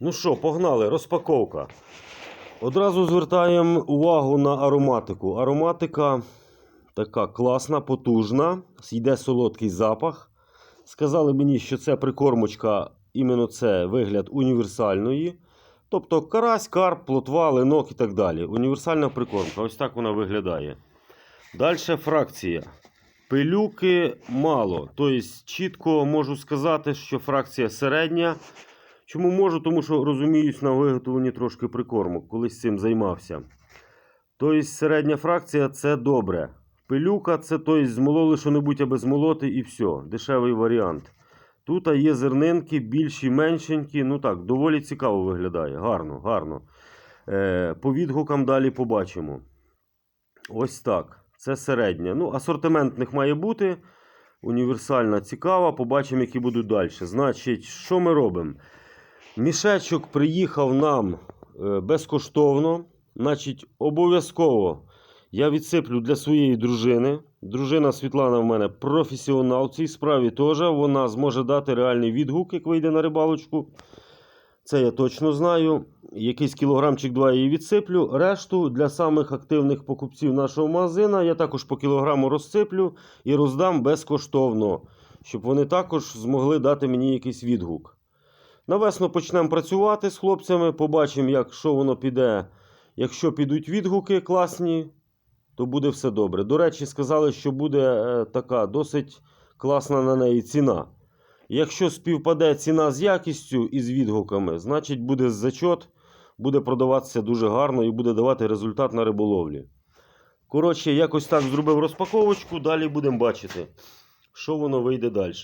Ну що, погнали, розпаковка. Одразу звертаємо увагу на ароматику. Ароматика така класна, потужна, йде солодкий запах. Сказали мені, що це прикормочка, іменно це вигляд універсальної. Тобто карась, карп, плотва, ленок і так далі. Універсальна прикормка. Ось так вона виглядає. Далі фракція. Пилюки мало. Тобто, чітко можу сказати, що фракція середня. Чому можу? Тому що розуміюсь на виготовленні трошки прикормок, колись цим займався. Тобто, середня фракція це добре. Пилюка це тобто, змололи що-небудь, аби змолоти і все. Дешевий варіант. Тут є зернинки, більші, меншенькі. Ну так, доволі цікаво виглядає. Гарно, гарно. Е, по відгукам далі побачимо. Ось так. Це середня. Ну, асортиментних має бути. Універсальна, цікава. Побачимо, які будуть далі. Значить, що ми робимо? Мішечок приїхав нам е, безкоштовно. Значить, обов'язково я відсиплю для своєї дружини. Дружина Світлана в мене професіонал в цій справі теж. Вона зможе дати реальний відгук, як вийде на рибалочку. Це я точно знаю. Якийсь кілограмчик два її відсиплю. Решту для самих активних покупців нашого магазина я також по кілограму розсиплю і роздам безкоштовно, щоб вони також змогли дати мені якийсь відгук. Навесно почнемо працювати з хлопцями, побачимо, як що воно піде. Якщо підуть відгуки класні, то буде все добре. До речі, сказали, що буде е, така досить класна на неї ціна. Якщо співпаде ціна з якістю і з відгуками, значить буде зачот, буде продаватися дуже гарно і буде давати результат на риболовлі. Коротше, якось так зробив розпаковочку, далі будемо бачити, що воно вийде далі.